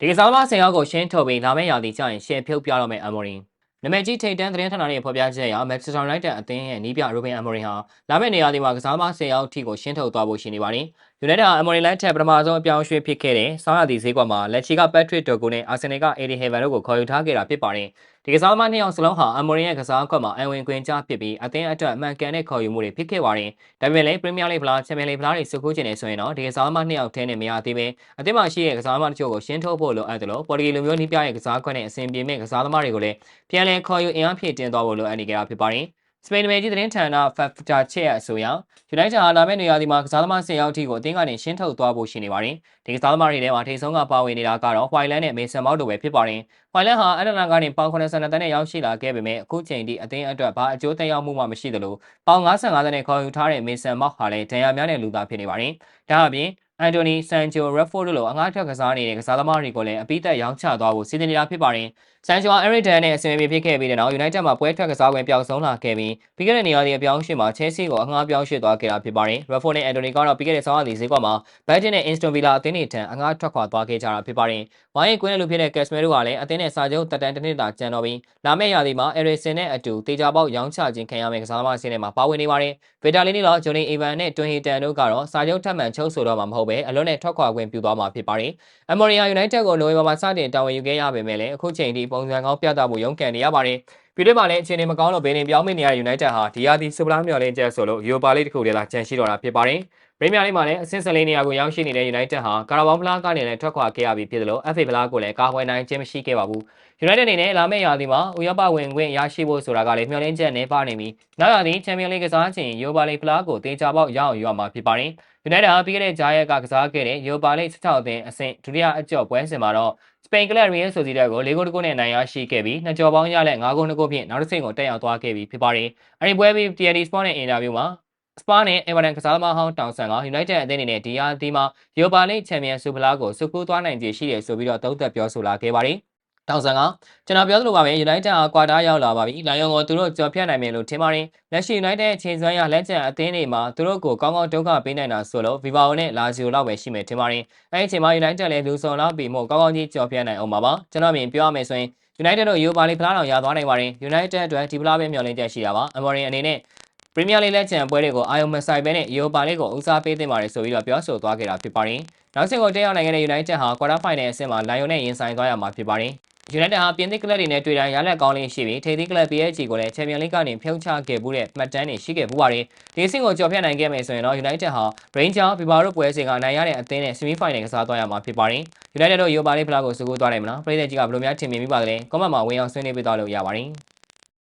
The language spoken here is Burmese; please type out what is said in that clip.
ဒီကစားသမားဆင်ယောက်ကိုရှင်းထုတ်ပြီးလာမယ့်ရာသီကျရင်ရှယ်ဖြုတ်ပြတော့မယ့်အမိုရင်နမည်ကြီးထိတ်တန်းသတင်းဌာနရဲ့ဖော်ပြချက်အရမက်ချစတာယူနိုက်တက်အသင်းရဲ့နီးပြရိုဘင်အမိုရင်ဟာလာမယ့်နေရာဒီမှာကစားသမားဆင်ယောက်အထိကိုရှင်းထုတ်သွားဖို့ရှိနေပါတယ်ယူနိုက်တက်ဟာအမိုရင်လန်ထက်ပထမဆုံးအပြောင်းအရွှေ့ဖြစ်ခဲ့တဲ့ဆောင်းရာသီဈေးကွက်မှာလက်ချီကပက်ထရစ်ဒိုကိုနဲ့အာဆင်နယ်ကအေဒီဟေဗန်တို့ကိုခေါ်ယူထားခဲ့တာဖြစ်ပါတယ်ဒီကစားသမားနှစ်ယောက်စလုံးဟာအမိုရင်ရဲ့ကစားကွက်မှာအဝင်ခွင်ကြားဖြစ်ပြီးအသင်းအတွက်အမှန်ကန်တဲ့ခေါ်ယူမှုတွေဖြစ်ခဲ့ပါတယ်။ဒါပေမဲ့လည်းပရီးမီးယားလိဂ်ဖလားချန်ပီယံလိဂ်ဖလားတွေစုခိုးချင်နေဆိုရင်တော့ဒီကစားသမားနှစ်ယောက်ထဲနဲ့မရသေးပဲအသင်းမှာရှိတဲ့ကစားသမားတချို့ကိုရှင်းထုတ်ဖို့လိုအပ်တယ်လို့ပေါ်တူဂီလူမျိုးနီးပြရဲ့ကစားကွက်နဲ့အဆင်ပြေမဲ့ကစားသမားတွေကိုလည်းပြန်လည်ခေါ်ယူအင်အားဖြည့်တင်သွားဖို့လိုအပ်နေကြတာဖြစ်ပါတယ်။ စပိန်နယ်ကြီးသတင်းဌာန Fafta ချက်ရအဆိုအရယူနိုက်တက်ဟာလာမယ့်နေရာဒီမှာကစားသမားဆင်ယောက်ထိကိုအသင်းကနေရှင်းထုတ်သွားဖို့ရှိနေပါတယ်။ဒီကစားသမားတွေထဲမှာထိတ်ဆုံးကပါဝင်နေတာကတော့ Whiteland နဲ့ Mason Mount တို့ပဲဖြစ်ပါတယ်။ Whiteland ဟာအတလန်ကနေပေါင်82တန်းနဲ့ရောက်ရှိလာခဲ့ပေမဲ့အခုချိန်ထိအသင်းအတွက်ဘာအကျိုးသက်ရောက်မှုမှမရှိသလိုပေါင်55တန်းနဲ့ခေါ်ယူထားတဲ့ Mason Mount ဟာလည်းဒဏ်ရာများတဲ့လူသားဖြစ်နေပါတယ်။ဒါအပြင် အန်တိုနီဆန်ဂျိုရက်ဖို့တို့လိုအငှားထွက်ကစားနေတဲ့ကစားသမားတွေကိုလည်းအပိသက်ရောင်းချသွားဖို့စီစဉ်နေတာဖြစ်ပါတယ်။ဆန်ဂျိုဟာအရစ်ဒန်နဲ့အဆင်ပြေဖြစ်ခဲ့ပြီးတဲ့နောက်ယူနိုက်တက်မှာပွဲထွက်ကစားခွင့်ပျောက်ဆုံးလာခဲ့ပြီးပြီးခဲ့တဲ့နေရာဒီအပြောင်းရွှေ့မှာချဲဆီကိုအငှားပြောင်းရွှေ့သွားခဲ့တာဖြစ်ပါတယ်။ရက်ဖို့နဲ့အန်တိုနီကတော့ပြီးခဲ့တဲ့ဆောင်းရာသီဈေးကွက်မှာဘတ်ဂျက်နဲ့အင်စတွန်ဗီလာအသင်းတွေထံအငှားထွက်ခွာသွားခဲ့ကြတာဖြစ်ပါတယ်။ဝိုင်းရင်ကွင်းတဲ့လူဖြစ်တဲ့ကက်စမဲတို့ကလည်းအသင်းနဲ့စာချုပ်တက်တန်းတစ်နှစ်တာကျန်တော့ပြီးလာမယ့်ရာသီမှာအရီဆင်နဲ့အတူတေချာပေါက်ရောင်းချခြင်းခံရမယ့်ကစားသမားအဆင့်ထဲမှာပါဝင်နေပါတယ်။ဗီတာလီနီလောဂျိုနီအီဗန်နဲ့တွင်ဟီတန်တို့ကတော့စာချုပ်ထပ်မံချုပ်ဆိုတော့မှာမဟုတ်ပဲအလွတ်နဲ့ထွက်ခွာခွင့်ပြုသွားမှာဖြစ်ပါတယ်။အမေရီယာယူနိုက်တက်ကိုနိုဝင်ဘာမှာစတင်တာဝန်ယူခဲ့ရပေမဲ့လည်းအခုချိန်ထိပုံစံကောင်းပြသဖို့ရုန်းကန်နေရပါတယ်။ ပြည်တွင်းမှာလည်းအခြေအနေမကောင်းလို့ဘေးလင်ပြောင်းမိနေရတဲ့ယူနိုက်တက်ဟာဒီယာဒီစပလာမျော်လင့်ချက်ဆိုလို့ယူရိုပါလိတစ်ခုတည်းလာကြန့်ရှိတော့တာဖြစ်ပါတယ်။ပရီးမီးယားလိမှာလည်းအဆင့်14နေရာကိုရောက်ရှိနေတဲ့ United ဟာကာရာဘောင်ဖလားကနေလည်းထွက်ခွာခဲ့ရပြီးဖြစ်တယ်လို့ FA ဖလားကိုလည်းကာကွယ်နိုင်ခြင်းမရှိခဲ့ပါဘူး။ United အနေနဲ့လာမယ့်ရာသီမှာဥရောပဝင်ခွင့်ရရှိဖို့ဆိုတာကလည်းမျှော်လင့်ချက်နဲ့ပါနေပြီးနောက်ရာသီချန်ပီယံလိကစားခြင်းယူရိုပါလိဖလားကိုတေချာပေါက်ရအောင်ယူရမှာဖြစ်ပါတယ်။ United ဟာပြီးခဲ့တဲ့ဂျားရက်ကကစားခဲ့တဲ့ယူရိုပါလိ16အသင်းအဆင့်ဒုတိယအကျော့ပွဲစဉ်မှာတော့ စပိန်ကလပ်ရီယယ်ဆိုစီတက်ကို၄ဂိုးတဂိုးနဲ့နိုင်ရရှိခဲ့ပြီးနှစ်ကြော်ပေါင်းရလက်၅ဂိုး၂ဂိုးဖြင့်နောက်တစ်ဆင့်ကိုတက်ရောက်သွားခဲ့ပြီးဖြစ်ပါတယ်။အဲဒီပွဲပြီး TNT Sport နဲ့အင်တာဗျူးမှာစပါနဲ့အေဗာတန်ကစားသမားဟောင်းတောင်ဆန်ကယူနိုက်တက်အသင်းအနေနဲ့ဒီယာဒီမှာယူရိုပါလိချန်ပီယံဆုဖလားကိုစုကူးသွားနိုင်ခြေရှိတယ်ဆိုပြီးတော့သုံးသပ်ပြောဆိုလာခဲ့ပါတယ်။ တောင်ဆန်ကကျွန်တော်ပြောသလိုပါပဲ United အားကွာတားရောက်လာပါပြီ။လိုင်ယွန်ကိုသူတို့ကြော်ဖြတ်နိုင်မယ်လို့ထင်ပါတယ်။လက်ရှိ United အချိန်စွမ်းရလက်ကျန်အသင်းတွေမှာသူတို့ကိုကောင်းကောင်းဒုက္ခပေးနိုင်တာဆိုလို့ Viva နဲ့ Lazio လောက်ပဲရှိမယ်ထင်ပါတယ်။အဲဒီအချိန်မှာ United လည်းလူဆောင်လာပြီးမှကောင်းကောင်းကြီးကြော်ဖြတ်နိုင်အောင်ပါပါ။ကျွန်တော်မြင်ပြောရမယ်ဆိုရင် United တို့ Europa League ဖလားတော်ရသွားနိုင်ပါတယ်။ United အတွက်ဒီဖလားပဲမျှော်လင့်ချက်ရှိတာပါ။ Amorim အနေနဲ့ပရီးမီးယားလိလက်ချန်ပွဲတွေကိုအာယုံမဆိုင်ဘဲနဲ့ယူရိုပါလိကိုဦးစားပေးသင့်ပါတယ်ဆိုပြီးတော့ပြောဆိုသွားခဲ့တာဖြစ်ပါတယ်။နောက်ဆက်ကိုတက်ရောက်နိုင်တဲ့ United ဟာကွာတာဖိုင်နယ်အဆင့်မှာလိုင်ယွန်နဲ့ရင်ဆိုင်သွားရမှာဖြစ်ပါတယ်။ United ဟာပြင်သစ်ကလပ်တွေနဲ့တွေ့တိုင်းရလက်ကောင်းလေးရှိပြီးထိပ်သီးကလပ် PSG ကိုလည်းချန်ပီယံလိကနေဖြုတ်ချခဲ့မှုတဲ့မှတ်တမ်းတွေရှိခဲ့ပူပါတယ်။ဒီအဆင့်ကိုကျော်ဖြတ်နိုင်ခဲ့မယ်ဆိုရင်တော့ United ဟာ Rangers ဘီဘာတို့ပွဲစဉ်ကအနိုင်ရတဲ့အသင်းနဲ့ semi-final ကစားသွားရမှာဖြစ်ပါတယ်။ United တို့ Europa League ဖလားကိုစုကူးသွားနိုင်မလား။ပြည်သက်ကြီးကဘယ်လိုများထင်မြင်မိပါသလဲ။ကွန်မန့်မှာဝင်အောင်ဆွေးနွေးပေးသွားလို့ရပါတယ်။